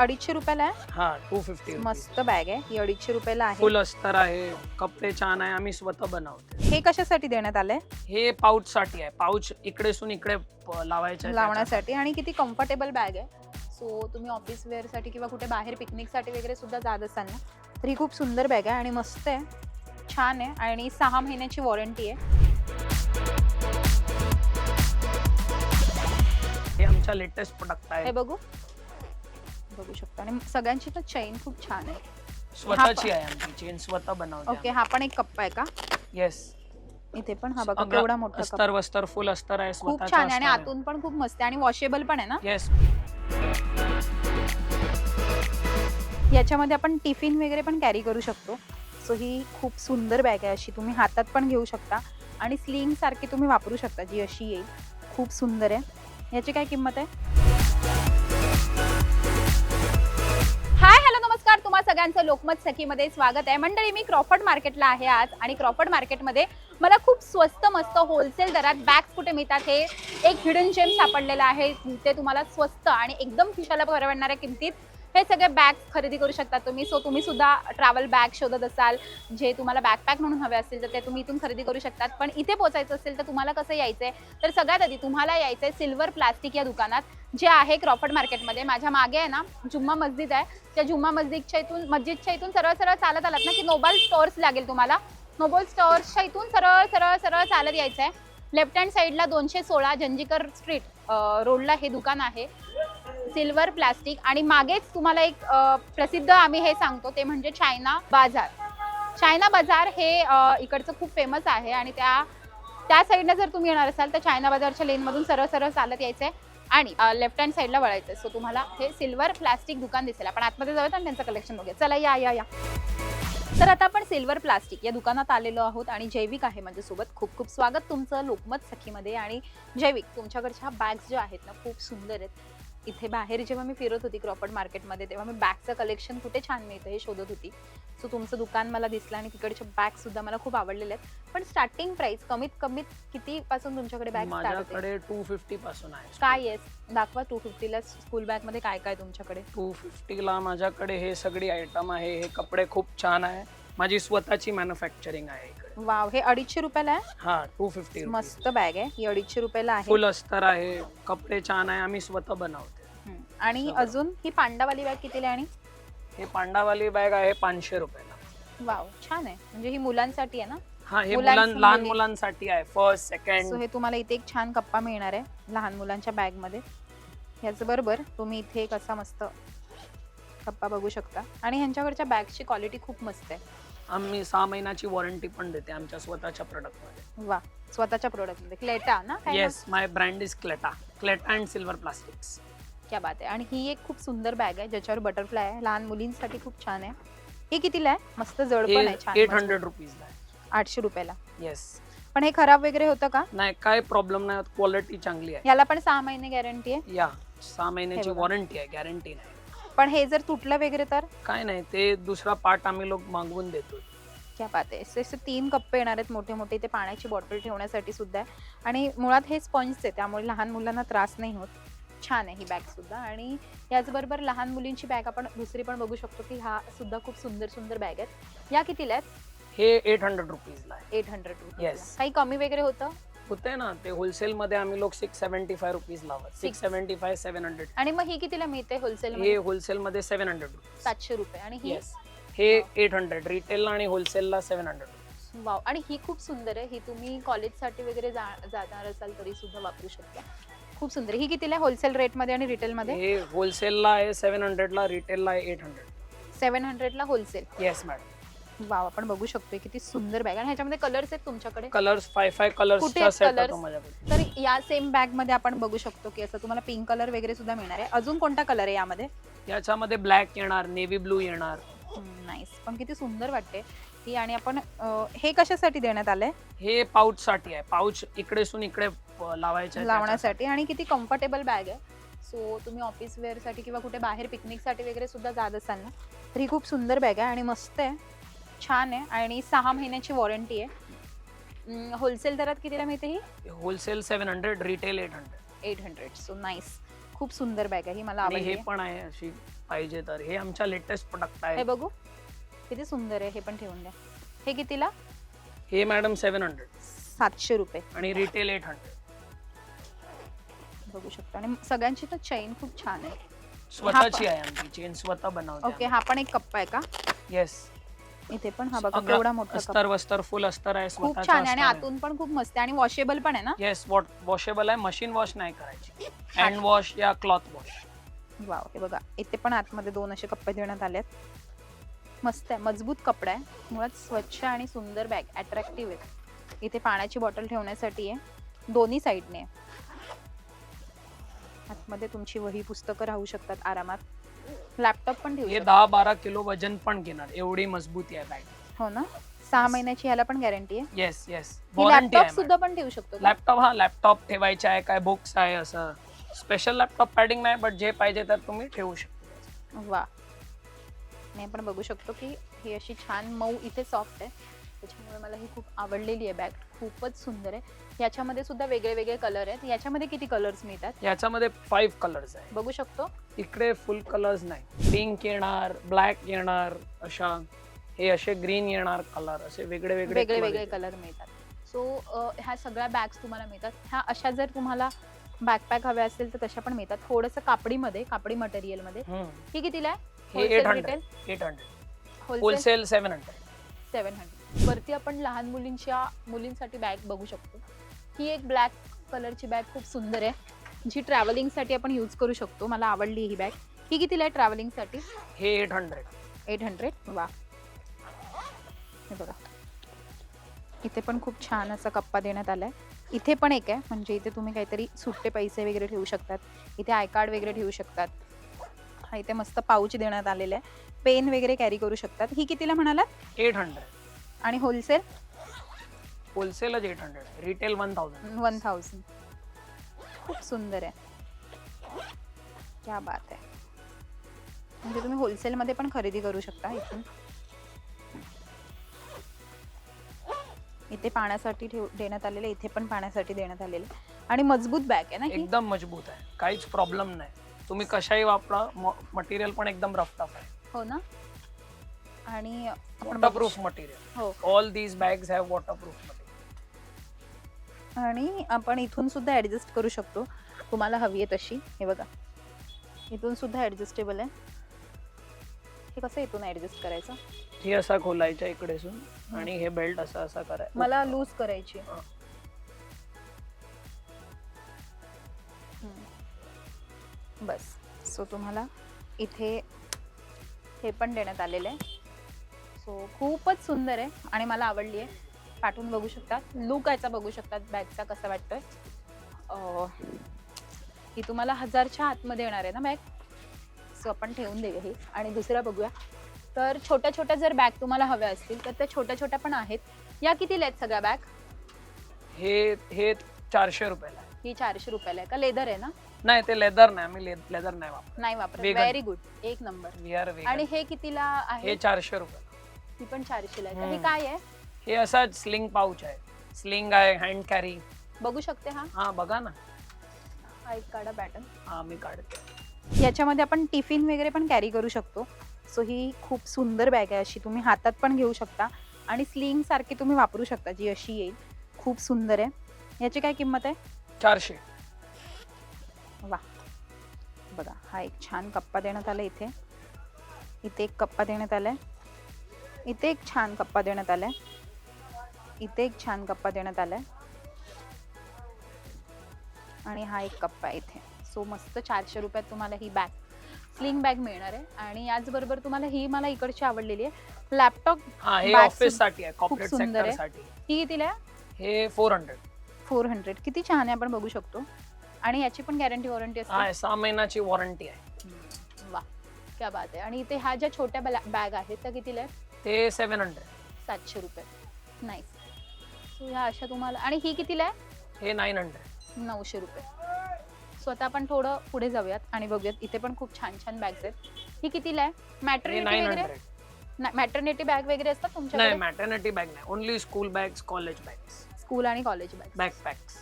अडीचशे रुपयाला आहे? हा टू फिफ्टी मस्त बॅग आहे. ही अडीचशे रुपयाला आहे. फुल अस्तर आहे. कपडे छान आहे. आम्ही स्वतः बनवते. हे कशासाठी देण्यात आलंय? हे पाऊच साठी आहे. पाऊच इकडे सून इकडे प- लावायचं आहे लावण्यासाठी. आणि किती कम्फर्टेबल बॅग आहे. सो तुम्ही ऑफिस वेअरसाठी किंवा कुठे बाहेर पिकनिकसाठी वगैरे सुद्धा जात असाल ना तर ही खूप सुंदर बॅग आहे आणि मस्त आहे. छान आहे. आणि सहा महिन्याची वॉरंटी आहे. त्याच्यात. हे आमच्या लेटेस्ट प्रोडक्ट हे आहे बघू. बघू शकता. आणि सगळ्यांची तर चैन खूप छान आहे. स्वतःची आहे आमची चेन स्वतः बनवते ओके हा पण एक कप्पा आहे का? येस इथे पण हा बघा केवढा मोठा कप्पा. अस्तर वस्तर फुल अस्तर आहे खूप छान आहे आणि आतून पण खूप मस्त आहे आणि वॉशेबल पण आहे ना? येस याच्यामध्ये आपण टिफिन वगैरे पण कॅरी करू शकतो. सो ही खूप सुंदर बॅग आहे अशी तुम्ही हातात पण घेऊ शकता. आणि स्लिंग सारखी तुम्ही वापरू शकता जी अशी येईल. खूप सुंदर आहे. याची काय किंमत आहे? नमस्कार तुम्हा सगळ्यांचं लोकमत सखीमध्ये स्वागत आहे. मंडळी मी क्रॉफर्ड मार्केटला आहे आज आणि क्रॉफर्ड मार्केटमध्ये मला खूप स्वस्त मस्त होलसेल दरात बॅग्स कुठे मिळतात हे एक हिडन जेम सापडलेलं आहे. ते तुम्हाला स्वस्त आणि एकदम खिशाला परवडणाऱ्या किमतीत हे सगळे बॅग खरेदी करू शकता तुम्ही. सो तुम्ही सुद्धा ट्रॅव्हल बॅग शोधत असाल जे तुम्हाला बॅकपॅक म्हणून हवे असतील तर ते तुम्ही इथून खरेदी करू शकतात. पण इथे पोहोचायचं असेल तर तुम्हाला कसं यायचंय? तर सगळ्यात आधी तुम्हाला यायचंय सिल्वर प्लास्टिक या दुकानात जे आहे क्रॉफर्ड मार्केटमध्ये माझ्या मागे आहे ना जुम्मा मस्जिद आहे. त्या जुम्मा मस्जिदच्या इथून मस्जिदच्या इथून सरळ सरळ चालत आलात ना की नोबल स्टोअर्स लागेल तुम्हाला. नोबल स्टोअर्सच्या इथून सरळ सरळ सरळ चालत यायचं आहे लेफ्ट हँड साईडला दोनशे सोळा जंजीकर स्ट्रीट रोडला हे दुकान आहे. सिल्वर प्लास्टिक आणि मागेच तुम्हाला एक प्रसिद्ध आम्ही हे सांगतो ते म्हणजे चायना बाजार. चायना बाजार हे इकडचं खूप फेमस आहे आणि त्या त्या साईडला जर तुम्ही येणार असाल तर चायना बाजारच्या लेनमधून सरळ सरळ चालत यायचं आहे आणि लेफ्ट हँड साईडला वळायचं सो तुम्हाला हे सिल्वर प्लास्टिक दुकान दिसेल. आपण आतमध्ये जाऊयात आणि त्यांचं कलेक्शन बघूया चला या या या. तर आता आपण सिल्वर प्लास्टिक या दुकानात आलेलो आहोत आणि जैविक आहे माझ्यासोबत. खूप खूप स्वागत तुमचं लोकमत सखीमध्ये. आणि जैविक तुमच्याकडच्या बॅग्स ज्या आहेत ना खूप सुंदर आहेत. इथे बाहेर जेव्हा मी फिरत होती क्रॉपर्ड मार्केटमध्ये तेव्हा मी बॅगचं कलेक्शन कुठे छान मिळतं हे शोधत होती. सो तुमचं दुकान मला दिसलं आणि तिकडचे बॅग सुद्धा मला खूप आवडलेले आहेत. पण स्टार्टिंग प्राइस कमीत कमीत किती पासून तुमच्याकडे बॅग माझ्याकडे टू फिफ्टी पासून आहे काय आहे? दाखवा टू फिफ्टीला स्कूल बॅगमध्ये काय काय तुमच्याकडे? टू फिफ्टीला माझ्याकडे हे सगळी आयटम आहे हे कपडे खूप छान आहे. माझी स्वतःची मॅन्युफॅक्चरिंग आहे. वाव हे अडीचशे रुपयाला आहे? हा टू फिफ्टी मस्त बॅग आहे. ही अडीचशे रुपयाला आहे. फुल अस्तर आहे कपडे छान आहे आम्ही स्वतः बनवते. हम्म. आणि. अजून ही पांडावाली बॅग कितीला आहे आणि? हे पांडावाली बॅग आहे पाचशे रुपयाला. वाव छान आहे. म्हणजे ही मुलांसाठी आहे ना? हा हे मुलां लहान मुली. मुलांसाठी आहे. फर्स्ट सो सेकंड हे तुम्हाला इथे एक छान कप्पा मिळणार आहे लहान मुलांच्या बॅगमध्ये. याच बरोबर तुम्ही इथे एक असा मस्त कप्पा बघू शकता. आणि ह्यांच्याकडच्या बॅगची क्वालिटी खूप मस्त आहे. आम्ही सहा महिन्याची वॉरंटी पण देते आमच्या स्वतःच्या प्रोडक्टमध्ये. वा स्वतःच्या प्रोडक्टमध्ये. क्लेटा ना काय yes my brand is Cleta Cleta and silver plastics नाव? क्या बात आहे. आणि ही एक खूप सुंदर बॅग आहे ज्याच्यावर बटरफ्लाय आहे. लहान मुलींसाठी खूप छान आहे. ही कितीला आहे? मस्त जड पण आहे छान एट. हंड्रेड रुपीजला आठशे रुपयाला. येस पण हे खराब वगैरे होतं का? नाही काय प्रॉब्लेम नाही. क्वालिटी चांगली आहे. याला पण सहा महिने गॅरंटी आहे? या सहा महिन्याची बघा. वॉरंटी आहे गॅरंटी नाही. पण हे जर तुटलं वगैरे तर? काय नाही ते दुसरा पार्ट आम्ही लोक मागवून देतो क्या बात आहे. असे असे तीन कप्पे येणार आहेत मोठे मोठे ते पाण्याची बॉटल ठेवण्यासाठी सुद्धा. आहे आणि मुळात हे स्पॉन्ज आहे त्यामुळे लहान मुलांना त्रास नाही होत. छान आहे ही बॅग सुद्धा. आणि याचबरोबर लहान मुलींची बॅग आपण दुसरी पण बघू शकतो की हा सुद्धा खूप सुंदर सुंदर बॅग आहेत. या कितीला आहेत? हे एट हंड्रेड रुपीजला एट हंड्रेड Yes. काही कमी वगैरे होतं? होते ना ते होलसेल मध्ये आम्ही लोक सिक्स सेव्हन्टी फाय रुपीज लावत. Six seventy five seven hundred आणि मग ही कितीला मिळते होलसेल हे होलसेल मध्ये सेव्हन हंड्रेड रुपीज सातशे रुपये. आणि ही? येस हे एट हंड्रेड रिटेलला आणि होलसेलला सेव्हन हंड्रेड वाव. आणि ही खूप सुंदर आहे. ही तुम्ही कॉलेजसाठी वगैरे जा- जाणार असाल तरी सुद्धा वापरू शकता. खूप सुंदर. आहे. ही कितीला आहे होलसेल रेटमध्ये आणि रिटेलमध्ये हे होलसेलला आहे सेव्हन हंड्रेडला रिटेलला आहे एट हंड्रेड सेव्हन हंड्रेडला होलसेल येस मॅडम वाव आपण बघू शकतोय किती सुंदर बॅग आणि ह्याच्यामध्ये कलर्स आहेत तुमच्याकडे? कलर्स फाय फाय कुठे आहेत माझ्याकडे तर या सेम बॅगमध्ये आपण बघू शकतो की असं तुम्हाला पिंक कलर वगैरे सुद्धा मिळणार आहे. अजून कोणता कलर आहे यामध्ये? याच्यामध्ये ब्लॅक येणार नेव्ही ब्लू येणार. नाईस पण किती सुंदर वाटते ही आणि आपण अं, हे कशासाठी देण्यात आलंय? हे पाऊच साठी आहे पाऊच इकडे इकडे लावायचं आहे लावण्यासाठी. आणि किती कम्फर्टेबल बॅग आहे. सो तुम्ही ऑफिस वेअरसाठी किंवा कुठे बाहेर पिकनिकसाठी वगैरे सुद्धा जात असाल ना तर ही खूप सुंदर बॅग आहे आणि मस्त आहे. छान आहे आणि सहा महिन्याची वॉरंटी आहे. होलसेल दरात कितीला मिळते ही. Wholesale seven hundred retail eight hundred eight hundred so nice खूप सुंदर बॅग आहे. ही मला आणि आवडली. हे पण आहे अशी पाहिजे तर. हे आमच्या लेटेस्ट प्रोडक्ट हे आहे बघू. किती सुंदर आहे. हे पण ठेवून द्या. हे कितीला? हे मॅडम सेव्हन हंड्रेड सातशे रुपये. आणि रिटेल एट हंड्रेड बघू शकता. आणि सगळ्यांची तर चैन खूप छान आहे. स्वतःची आहे आमची चेन स्वतः ओके बनवते हा पण एक कप्पा आहे का? येस इथे पण हा बघा केवढा मोठा कप. अस्तर वस्तर फुल अस्तर आहे खूप स्वतःचं छान आहे आणि अस्तर आहे. आतून पण खूप मस्त आहे आणि वॉशेबल पण आहे ना? येस वॉशेबल आहे मशीन वॉश नाही करायची. हँड वॉश या क्लॉथ वॉश वाव हे बघा इथे पण आतमध्ये दोन असे कप्पे देण्यात आलेत. मस्त आहे मजबूत कपडा आहे. मुळात स्वच्छ आणि सुंदर बॅग अट्रॅक्टिव्ह आहे. इथे पाण्याची बॉटल ठेवण्यासाठी आहे. दोन्ही साईडने आहे. आतमध्ये तुमची वही पुस्तकं राहू शकतात आरामात. लॅपटॉप पण ठेवू शकता. दहा बारा किलो वजन पण घेणार. एवढी मजबूती आहे बॅग हो ना? सहा महिन्याची ह्याला पण गॅरंटी आहे? येस येस वॉरंटी लॅपटॉप आहे सुद्धा पण ठेवू शकतो का? लॅपटॉप हा लॅपटॉप ठेवायचे आहे काय बुक्स आहे असं. स्पेशल लॅपटॉप पॅडिंग नाही बट जे पाहिजे तर तुम्ही ठेवू शकता. वा मी पण बघू शकतो की ही अशी छान मऊ इथे सॉफ्ट आहे. त्याच्यामुळे मला ही खूप आवडलेली आहे बॅग खूपच सुंदर आहे. याच्यामध्ये सुद्धा वेगळे वेगळे कलर आहेत. याच्यामध्ये किती कलर्स मिळतात? याच्यामध्ये फाईव्ह कलर्स आहे. बघू शकतो. इकडे फुल कलर्स नाही. पिंक येणार ब्लॅक येणार अशा हे असे ग्रीन येणार कलर असे वेगळे वेगळे वेगळे वेगळे. कलर मिळतात. सो ह्या सगळ्या बॅग्स तुम्हाला मिळतात. ह्या अशा जर तुम्हाला बॅकपॅक हव्या असतील तर तशा पण मिळतात. थोडंसं कापडीमध्ये कापडी मटेरियलमध्ये. ही कितीला आहे eight hundred retail? Eight hundred wholesale wholesale seven hundred seven hundred वरती आपण लहान मुलींच्या मुलींसाठी बॅग बघू शकतो. ही एक ब्लॅक कलरची बॅग खूप सुंदर आहे. जी ट्रॅव्हलिंगसाठी आपण यूज करू शकतो. मला आवडली ही बॅग ही कितीला आहे ट्रॅव्हलिंगसाठी हे एट हंड्रेड एट हंड्रेड वा. हे बघा. इथे पण खूप छान असा कप्पा देण्यात आलाय. इथे पण एक आहे. म्हणजे इथे तुम्ही काहीतरी सुट्टे पैसे वगैरे ठेवू शकतात. इथे आय कार्ड वगैरे ठेवू शकतात. हा इथे मस्त पाऊच देण्यात आलेलं आहे. पेन वगैरे कॅरी करू शकतात. ही कितीला म्हणालात? एट हंड्रेड आणि wholesale होलसेलच eight hundred retail one thousand one thousand खूप सुंदर आहे. क्या बात आहे. म्हणजे तुम्ही होलसेलमध्ये पण खरेदी करू शकता इथून. इथे पाण्यासाठी ठेव देण्यात आलेले इथे पण पाण्यासाठी देण्यात आलेले. आणि मजबूत बॅग आहे ना ही? एकदम मजबूत आहे. काहीच प्रॉब्लेम नाही. तुम्ही कशाही वापरा मटेरियल पण एकदम रफ टफ आहे. हो ना? आणि आपण बघू वॉटरप्रूफ मटेरियल शक- हो. All these bags have waterproof material आणि आपण इथून सुद्धा ऍडजस्ट करू शकतो. तुम्हाला हवी आहे तशी. हे बघा. इथून सुद्धा ऍडजस्टेबल आहे. हे कसं इथून ऍडजस्ट करायचं? हे असा खोलायचा इकडेसून आणि हे बेल्ट असं असं करायचं मला लूज करायची. बस. सो तुम्हाला इथे हे पण देण्यात आलेलं आहे. सो खूपच सुंदर आहे आणि मला आवडली आहे. पाठवून बघू शकतात. लुक याचा बघू शकतात. बॅगचा कसा वाटतोय. ही तुम्हाला हजारच्या आतमध्ये येणार आहे ना बॅग सो आपण ठेवून देऊया ही. आणि दुसरा बघूया. तर छोट्या छोट्या जर बॅग तुम्हाला हव्या असतील तर त्या छोट्या छोट्या पण आहेत. या कितीला आहेत सगळ्या बॅग हे हे चारशे रुपयाला. ही चारशे रुपयाला आहे. का लेदर आहे ना? नाही ते लेदर नाही. आम्ही लेदर नाही वापरत. नाही वापरत. Vegan. व्हेरी गुड एक नंबर आणि हे कितीला आहे? हे चारशे रुपये ती पण चारशेला आहे. तर हे. काय आहे? हे असाच स्लिंग पाऊच आहे. स्लिंग आहे हँड कॅरी बघू शकते हा? हा बघा ना. हा एक काढा पॅटर्न हा मी काढते. याच्यामध्ये आपण टिफिन वगैरे पण कॅरी करू शकतो. सो ही खूप सुंदर बॅग आहे अशी. तुम्ही हातात पण घेऊ शकता. आणि स्लिंग सारखी तुम्ही वापरू शकता जी अशी येईल. खूप सुंदर आहे. याची काय किंमत आहे? चारशे. वा. बघा हा एक छान कप्पा देण्यात आला इथे. इथे एक कप्पा देण्यात आलाय. इथे एक छान कप्पा देण्यात आलाय. इथे एक छान कप्पा देण्यात आलाय. आणि हा एक कप्पा आहे इथे. सो मस्त चारशे रुपयात तुम्हाला ही बॅग स्लिंग बॅग मिळणार आहे. आणि याचबरोबर तुम्हाला ही मला इकडची आवडलेली आहे. लॅपटॉप कॉर्पोरेट सुंदर आहे. ही कितीला आहे? हे फोर हंड्रेड फोर हंड्रेड किती छान आहे आपण बघू शकतो. आणि याची पण गॅरंटी वॉरंटी असते? हा सहा महिन्याची वॉरंटी आहे. वा क्या बात आहे. आणि इथे ह्या ज्या छोट्या बॅग आहेत त्या कितीला ते सेव्हन हंड्रेड सातशे रुपये. नाईस सो ह्या अशा तुम्हाला. आणि ही कितीला आहे? हे नाईन हंड्रेड नऊशे रुपये. सो आता आपण थोडं पुढे जाऊयात आणि बघूयात. इथे पण खूप छान छान बॅग्स आहेत. ही कितीला आहे? हे मॅटर्निटी नाईन वगैरे हंड्रेड मॅटर्निटी बॅग वगैरे असतात नाही तुमच्याकडे मॅटर्निटी बॅग नाही. Only school bags college bags school आणि college bag backpacks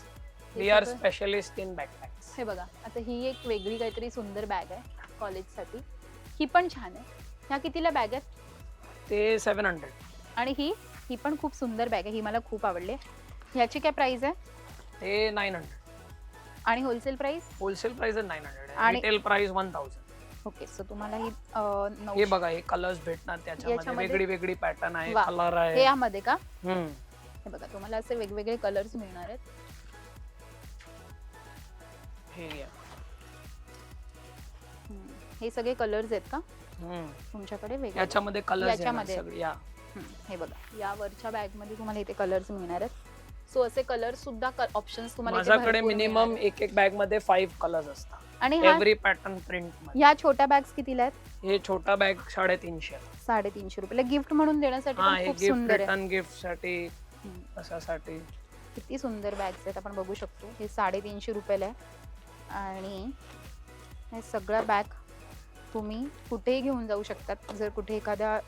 we are specialist in backpacks हे बघा आता ही एक वेगळी काहीतरी सुंदर बॅग आहे कॉलेजसाठी ही पण छान आहे. ह्या कितीला बॅग आहेत? ते सेवन हंड्रेड आणि ही? ही पण खूप सुंदर बॅग आहे ही मला खूप आवडली ह्याची काय प्राइस आहे ते नाईन हंड्रेड आणि wholesale price wholesale price nine hundred आणि- retail price one thousand okay so तुम्हाला ही अं, हे नऊशे- बघा हे कलर्स भेटणार त्याच्यामध्ये याच्यामध्ये- वेगळी वेगळी पॅटर्न आहे वा. कलर हे आहे यामध्ये का हम्म. हे बघा तुम्हाला असे वेगवेगळे कलर्स मिळणार आहेत हे घ्या. हम्म. हे सगळे कलर्स आहेत का हम्म. तुमच्याकडे वेगळे याच्यामध्ये कलर्स याच्यामध्ये. सगळे या हे बघा. या वरच्या बॅगमध्ये तुम्हाला इथे कलर्स मिळणार आहेत. सो असे कलर सुद्धा ऑप्शन्स तुम्हाला इथे माझ्याकडे भरपूर मिनिमम मिळणार एक एक बॅगमध्ये फाईव्ह कलर्स असतात. आणि हा एव्हरी पॅटर्न प्रिंट ह्या छोट्या बॅग्स कितीला आहेत? हे छोटा बॅग साडेतीनशे साडेतीनशे रुपयाला गिफ्ट म्हणून देण्यासाठी हा पण हे खूप गिफ्ट सुंदर आहे. रिटर्न गिफ्टसाठी हम्म. अशासाठी. किती सुंदर बॅग्स आहेत आपण बघू शकतो. हे साडेतीनशे रुपयाला आहे. आणि हे सगळ्या बॅग तुम्ही कुठेही घेऊन जाऊ शकतात. जर कुठे एखाद्या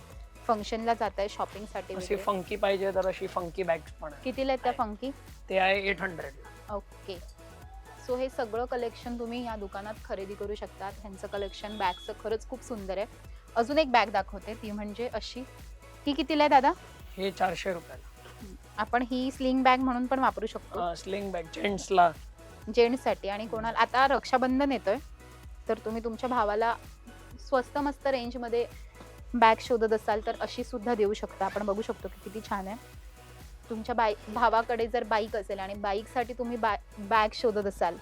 फंक्शनला जात आहे शॉपिंगसाठी अशी फंकी पाहिजे तर अशी फंकी बॅग्स पण आहे कितीला आहेत त्या. फंकी ते आहे एट हंड्रेड ओके सो हे सगळं कलेक्शन तुम्ही या दुकानात खरेदी करू शकतात. ह्यांचं कलेक्शन बॅगचं खरंच खूप सुंदर आहे. अजून एक बॅग दाखवते ती म्हणजे अशी. ही कितीला आहे दादा? हे चारशे रुपयाला. आपण ही स्लिंग बॅग म्हणून पण वापरू शकतो. स्लिंग बॅग जेंट्सला जेंट्ससाठी आणि कोणाला आता रक्षाबंधन येतोय. तर तुम्ही तुमच्या भावाला स्वस्त मस्त रेंजमध्ये बॅग शोधत असाल तर अशी सुद्धा देऊ शकता. आपण बघू शकतो की किती छान आहे. तुमच्या बाई भावाकडे जर बाईक असेल आणि बाईकसाठी तुम्ही बॅ बॅग शोधत असाल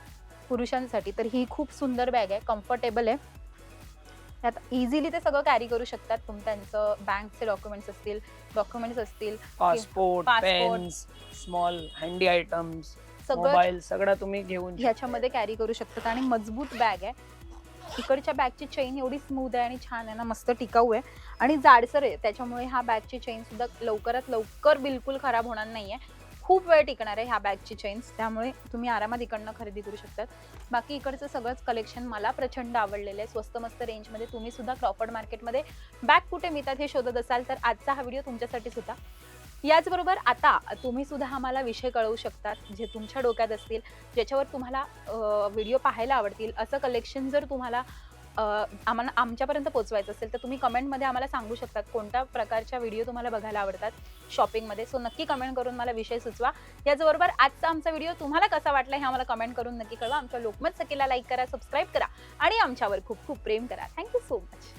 पुरुषांसाठी तर ही खूप सुंदर बॅग आहे. कम्फर्टेबल आहे. त्यात इझिली ते सगळं कॅरी करू शकतात. तुम त्यांचं बँकचे डॉक्युमेंट्स असतील डॉक्युमेंट्स असतील passport. Pens small handy items सगळं सगळं तुम्ही घेऊन. ह्याच्यामध्ये कॅरी करू शकतात. आणि मजबूत बॅग आहे. इकडच्या बॅगची चेन एवढी स्मूथ आहे आणि छान आहे ना मस्त टिकाऊ आहे. आणि जाडसर आहे त्याच्यामुळे ह्या बॅगची चेन सुद्धा लवकरात लवकर बिलकुल खराब होणार नाही आहे खूप वेळ टिकणार आहे ह्या बॅगची चेन्स त्यामुळे तुम्ही आरामात इकडनं खरेदी करू शकतात. बाकी इकडचं सगळंच कलेक्शन मला प्रचंड आवडलेलं आहे. स्वस्त मस्त रेंजमध्ये तुम्ही सुद्धा क्रॉफर्ड मार्केटमध्ये बॅग कुठे मिळतात हे शोधत असाल तर आजचा हा व्हिडिओ तुमच्यासाठी होता. याचबरोबर आता तुम्ही सुद्धा आम्हाला विषय कळवू शकतात जे तुमच्या डोक्यात असतील ज्याच्यावर तुम्हाला व्हिडिओ पाहायला आवडतील असं कलेक्शन जर तुम्हाला आम्हाला आमच्यापर्यंत पोचवायचं असेल तर तुम्ही कमेंटमध्ये आम्हाला सांगू शकतात कोणत्या प्रकारच्या व्हिडिओ तुम्हाला बघायला आवडतात शॉपिंगमध्ये सो नक्की कमेंट करून मला विषय सुचवा. याचबरोबर आजचा आमचा व्हिडिओ तुम्हाला कसा वाटला हे आम्हाला कमेंट करून नक्की कळवा. आमच्या लोकमत सखीला लाईक करा सबस्क्राईब करा आणि आमच्यावर खूप खूप प्रेम करा. Thank you so much